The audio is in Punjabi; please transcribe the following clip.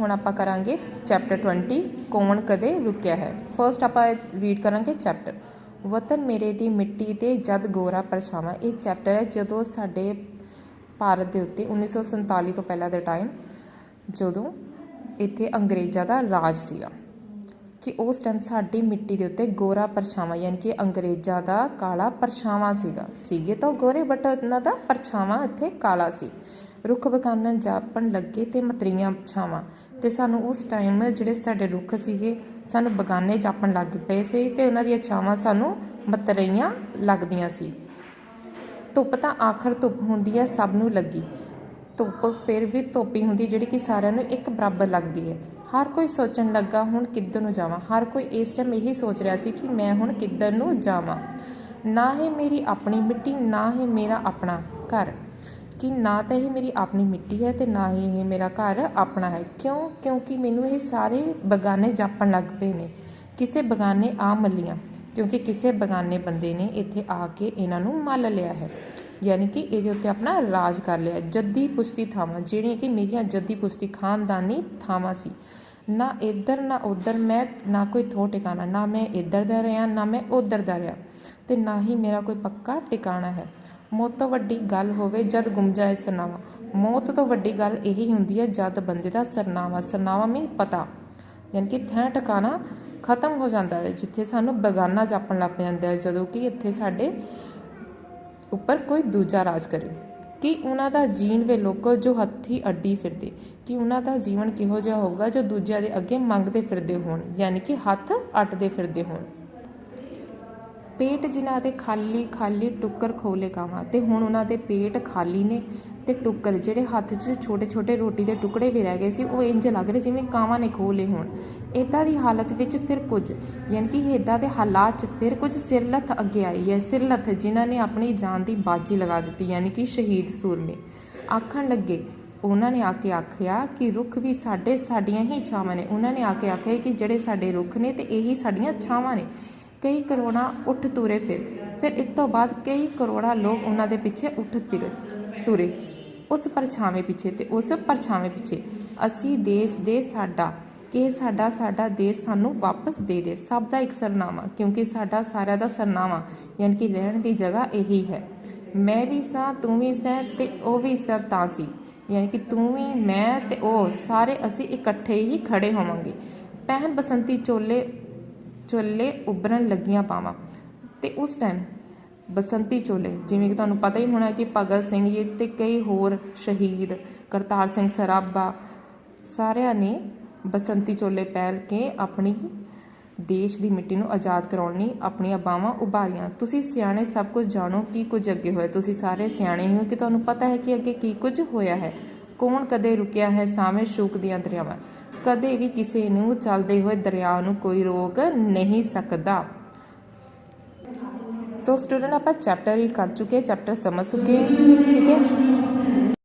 ਹੁਣ ਆਪਾਂ ਕਰਾਂਗੇ ਚੈਪਟਰ 20 ਕੌਣ ਕਦੇ ਰੁਕਿਆ ਹੈ? ਫਰਸਟ ਆਪਾਂ ਰੀਡ ਕਰਾਂਗੇ ਚੈਪਟਰ ਵਤਨ ਮੇਰੇ ਦੀ ਮਿੱਟੀ ਤੇ ਜਦ ਗੋਰਾ ਪਰਛਾਵਾਂ। ਇਹ ਚੈਪਟਰ ਹੈ ਜਦੋਂ ਸਾਡੇ ਭਾਰਤ ਦੇ ਉੱਤੇ 1947 ਤੋਂ ਪਹਿਲਾਂ ਦੇ ਟਾਈਮ ਜਦੋਂ ਇੱਥੇ ਅੰਗਰੇਜ਼ਾਂ ਦਾ ਰਾਜ ਸੀਗਾ। ਕਿ ਉਸ ਟਾਈਮ ਸਾਡੀ ਮਿੱਟੀ ਦੇ ਉੱਤੇ ਗੋਰਾ ਪਰਛਾਵਾਂ, ਯਾਨੀ ਕਿ ਅੰਗਰੇਜ਼ਾਂ ਦਾ ਕਾਲਾ ਪਰਛਾਵਾਂ ਸੀਗਾ। ਸੀਗੇ ਤਾਂ ਉਹ ਗੋਰੇ ਬਟ ਉਹਨਾਂ ਦਾ ਪਰਛਾਵਾਂ ਇੱਥੇ ਕਾਲਾ ਸੀ। ਰੁੱਖ ਬਕਾਨਨ ਜਾਪਣ ਲੱਗੇ ਤੇ ਮਤਰੀਆਂ ਛਾਵਾਂ। ਤੇ ਸਾਨੂੰ ਉਸ ਟਾਈਮ ਜਿਹੜੇ ਸਾਡੇ ਰੁੱਖ ਸੀਗੇ, ਸਾਨੂੰ ਬਗਾਨੇ ਜਾਪਣ ਲੱਗ ਪਏ ਸੀ ਤੇ ਉਹਨਾਂ ਦੀਆਂ ਛਾਵਾਂ ਸਾਨੂੰ ਮਤਰਈਆਂ ਲੱਗਦੀਆਂ ਸੀ। ਧੁੱਪ ਤਾਂ ਆਖਰ ਧੁੱਪ ਹੁੰਦੀ ਹੈ, ਸਭ ਨੂੰ ਲੱਗੀ। ਧੁੱਪ ਫਿਰ ਵੀ ਧੋਪੀ ਹੁੰਦੀ, ਜਿਹੜੀ ਕਿ ਸਾਰਿਆਂ ਨੂੰ ਇੱਕ ਬਰਾਬਰ ਲੱਗਦੀ ਹੈ। ਹਰ ਕੋਈ ਸੋਚਣ ਲੱਗਾ, ਹੁਣ ਕਿੱਧਰ ਨੂੰ ਜਾਵਾਂ? ਹਰ ਕੋਈ ਇਸ ਟਾਈਮ ਇਹੀ ਸੋਚ ਰਿਹਾ ਸੀ ਕਿ ਮੈਂ ਹੁਣ ਕਿੱਧਰ ਨੂੰ ਜਾਵਾਂ। ਨਾ ਹੀ ਮੇਰੀ ਆਪਣੀ ਮਿੱਟੀ, ਨਾ ਹੀ ਮੇਰਾ ਆਪਣਾ ਘਰ। ਕਿ ਨਾ ਤਾਂ ਇਹ ਮੇਰੀ ਆਪਣੀ ਮਿੱਟੀ ਹੈ ਤੇ ਨਾ ਹੀ ਇਹ ਮੇਰਾ ਘਰ ਆਪਣਾ ਹੈ। ਕਿਉਂ? ਕਿਉਂਕਿ ਮੈਨੂੰ ਇਹ ਸਾਰੇ ਬਗਾਨੇ ਜਾਪਣ ਲੱਗ ਪਏ ਨੇ। ਕਿਸੇ ਬਗਾਨੇ ਆ ਮੱਲੀਆਂ, ਕਿਉਂਕਿ ਕਿਸੇ ਬਗਾਨੇ ਬੰਦੇ ਨੇ ਇੱਥੇ ਆ ਕੇ ਇਹਨਾਂ ਨੂੰ ਮੱਲ ਲਿਆ ਹੈ। ਯਾਨੀ ਕਿ ਇਹਦੇ ਉੱਤੇ ਆਪਣਾ ਰਾਜ ਕਰ ਲਿਆ। ਜੱਦੀ ਪੁਸ਼ਤੀ ਥਾਵਾਂ, ਜਿਹੜੀਆਂ ਕਿ ਮੇਰੀਆਂ ਜੱਦੀ ਪੁਸ਼ਤੀ ਖਾਨਦਾਨੀ ਥਾਵਾਂ ਸੀ। ਨਾ ਇੱਧਰ, ਨਾ ਉੱਧਰ ਮੈਂ, ਨਾ ਕੋਈ ਥੋ ਟਿਕਾਣਾ, ਨਾ ਮੈਂ ਇੱਧਰ ਦਾ ਰਿਹਾ, ਨਾ ਮੈਂ ਉੱਧਰ ਦਾ ਰਿਹਾ, ਤੇ ਨਾ ਹੀ ਮੇਰਾ ਕੋਈ ਪੱਕਾ ਟਿਕਾਣਾ ਹੈ। ਮੌਤ ਤੋਂ ਵੱਡੀ ਗੱਲ ਹੋਵੇ ਜਦ ਗੁੰਮ ਜਾਏ ਸਰਨਾਵਾ ਮੌਤ ਤੋਂ ਵੱਡੀ ਗੱਲ ਇਹੀ ਹੁੰਦੀ ਹੈ ਜਦ ਬੰਦੇ ਦਾ ਸਰਨਾਵਾ ਸਰਨਾਵਾ ਮੀਨ ਪਤਾ। ਯਾਨੀ ਕਿ ਥਾਂ ਟਿਕਾਣਾ ਖਤਮ ਹੋ ਜਾਂਦਾ ਹੈ, ਜਿੱਥੇ ਸਾਨੂੰ ਬਗਾਨਾ ਜਾਪਣ ਲੱਗ ਜਾਂਦਾ ਹੈ, ਜਦੋਂ ਕਿ ਇੱਥੇ ਸਾਡੇ ਉੱਪਰ ਕੋਈ ਦੂਜਾ ਰਾਜ ਕਰੇ। ਕਿ ਉਹਨਾਂ ਦਾ ਜੀਣ ਵੇ ਲੋਕੋ ਜੋ ਹੱਥੀ ਅੱਡੀ ਫਿਰਦੇ। ਕਿ ਉਹਨਾਂ ਦਾ ਜੀਵਨ ਕਿਹੋ ਜਿਹਾ ਹੋਊਗਾ ਜੋ ਦੂਜਿਆਂ ਦੇ ਅੱਗੇ ਮੰਗਦੇ ਫਿਰਦੇ ਹੋਣ। ਯਾਨੀ ਕਿ ਹੱਥ ਅੱਟਦੇ ਫਿਰਦੇ ਹੋਣ। ਪੇਟ ਜਿਨ੍ਹਾਂ ਦੇ ਖਾਲੀ ਖਾਲੀ ਟੁੱਕਰ ਖੋਲੇ ਕਾਵਾਂ ਤੇ ਹੁਣ ਉਹਨਾਂ ਦੇ ਪੇਟ ਖਾਲੀ ਨੇ। ਤੇ ਟੁੱਕਰ, ਜਿਹੜੇ ਹੱਥ 'ਚ ਛੋਟੇ ਛੋਟੇ ਰੋਟੀ ਦੇ ਟੁਕੜੇ ਵੀ ਰਹਿ ਗਏ ਸੀ, ਉਹ ਇੰਜ ਲੱਗ ਰਹੇ ਜਿਵੇਂ ਕਾਵਾਂ ਨੇ ਖੋਹ ਲਏ ਹੋਣ। ਇਦਾਂ ਦੀ ਹਾਲਤ ਵਿੱਚ ਫਿਰ ਕੁਝ, ਯਾਨੀ ਕਿ ਇਦਾਂ ਦੇ ਹਾਲਾਤ 'ਚ ਫਿਰ ਕੁਝ ਸਿਰਲੱਥ ਅੱਗੇ ਆਈ ਹੈ। ਸਿਰਲੱਥ ਜਿਨ੍ਹਾਂ ਨੇ ਆਪਣੀ ਜਾਨ ਦੀ ਬਾਜੀ ਲਗਾ ਦਿੱਤੀ, ਯਾਨੀ ਕਿ ਸ਼ਹੀਦ ਸੂਰਮੇ। ਆਖਣ ਲੱਗੇ, ਉਹਨਾਂ ਨੇ ਆ ਕੇ ਆਖਿਆ ਕਿ ਰੁੱਖ ਵੀ ਸਾਡੇ, ਸਾਡੀਆਂ ਹੀ ਛਾਵਾਂ ਨੇ। ਉਹਨਾਂ ਨੇ ਆ ਕੇ ਆਖਿਆ ਕਿ ਜਿਹੜੇ ਸਾਡੇ ਰੁੱਖ ਨੇ ਤੇ ਇਹੀ ਸਾਡੀਆਂ ਛਾਵਾਂ ਨੇ। ਕਈ ਕਰੋੜਾਂ ਉੱਠ ਤੁਰੇ ਫਿਰ। ਫਿਰ ਇਸ ਤੋਂ ਬਾਅਦ ਕਈ ਕਰੋੜਾਂ ਲੋਕ ਉਹਨਾਂ ਦੇ ਪਿੱਛੇ ਉੱਠ ਫਿਰੇ, ਤੁਰੇ। ਉਸ ਪਰਛਾਵੇਂ ਪਿੱਛੇ ਤੇ ਉਸ ਪਰਛਾਵੇਂ ਪਿੱਛੇ। ਅਸੀਂ ਦੇਸ਼ ਦੇ ਸਾਡਾ, ਕਿ ਸਾਡਾ ਸਾਡਾ ਦੇਸ਼ ਸਾਨੂੰ ਵਾਪਸ ਦੇ ਦੇ। ਸਭ ਦਾ ਇੱਕ ਸਰਨਾਮਾ, ਕਿਉਂਕਿ ਸਾਡਾ ਸਾਰਿਆਂ ਦਾ ਸਰਨਾਮਾ, ਯਾਨੀ ਕਿ ਰਹਿਣ ਦੀ ਜਗ੍ਹਾ ਇਹੀ ਹੈ। ਮੈਂ ਵੀ ਸਾਂ, ਤੂੰ ਵੀ ਸੈਂ ਤੇ ਉਹ ਵੀ ਸਾਂ ਤਾਂ ਸੀ। ਯਾਨੀ ਕਿ ਤੂੰ ਵੀ, ਮੈਂ ਤੇ ਉਹ ਸਾਰੇ ਅਸੀਂ ਇਕੱਠੇ ਹੀ ਖੜੇ ਹੋਵਾਂਗੇ। ਪਹਿਨ ਬਸੰਤੀ ਚੋਲੇ ਚੋਲੇ ਉਭਰਨ ਲੱਗੀਆਂ ਪਾਵਾਂ ਤੇ ਉਸ ਟਾਈਮ ਬਸੰਤੀ ਚੋਲੇ। ਜਿਵੇਂ ਕਿ ਤੁਹਾਨੂੰ ਪਤਾ ਹੀ ਹੋਣਾ ਕਿ ਭਗਤ ਸਿੰਘ ਜੀ ਤੇ ਕਈ ਹੋਰ ਸ਼ਹੀਦ, ਕਰਤਾਰ ਸਿੰਘ ਸਰਾਭਾ, ਸਾਰਿਆਂ ਨੇ ਬਸੰਤੀ ਚੋਲੇ ਪਹਿਲ ਕੇ ਆਪਣੀ ਦੇਸ਼ ਦੀ ਮਿੱਟੀ ਨੂੰ ਆਜ਼ਾਦ ਕਰਾਉਣ ਲਈ ਆਪਣੀਆਂ ਬਾਹਾਂ ਉਭਾਰੀਆਂ। ਤੁਸੀਂ ਸਿਆਣੇ ਸਭ ਕੁਝ ਜਾਣੋ ਕੀ ਕੁਝ ਅੱਗੇ ਹੋਇਆ। ਤੁਸੀਂ ਸਾਰੇ ਸਿਆਣੇ ਹੋ ਕਿ ਤੁਹਾਨੂੰ ਪਤਾ ਹੈ ਕਿ ਅੱਗੇ ਕੀ ਕੁਝ ਹੋਇਆ ਹੈ। ਕੌਣ ਕਦੇ ਰੁਕਿਆ ਹੈ ਸਾਵੇਂ ਸ਼ੂਕ ਦੀਆਂ ਦਰਿਆਵਾਂ? ਕਦੇ ਵੀ ਕਿਸੇ ਨੂੰ ਚੱਲਦੇ ਹੋਏ ਦਰਿਆ ਨੂੰ ਕੋਈ ਰੋਕ ਨਹੀਂ ਸਕਦਾ। ਸੋ ਸਟੂਡੈਂਟ ਆਪਾਂ ਚੈਪਟਰ ਰੀਡ ਕਰ ਚੁੱਕੇ ਚੈਪਟਰ ਸਮਝ ਚੁੱਕੇ ਠੀਕ ਹੈ?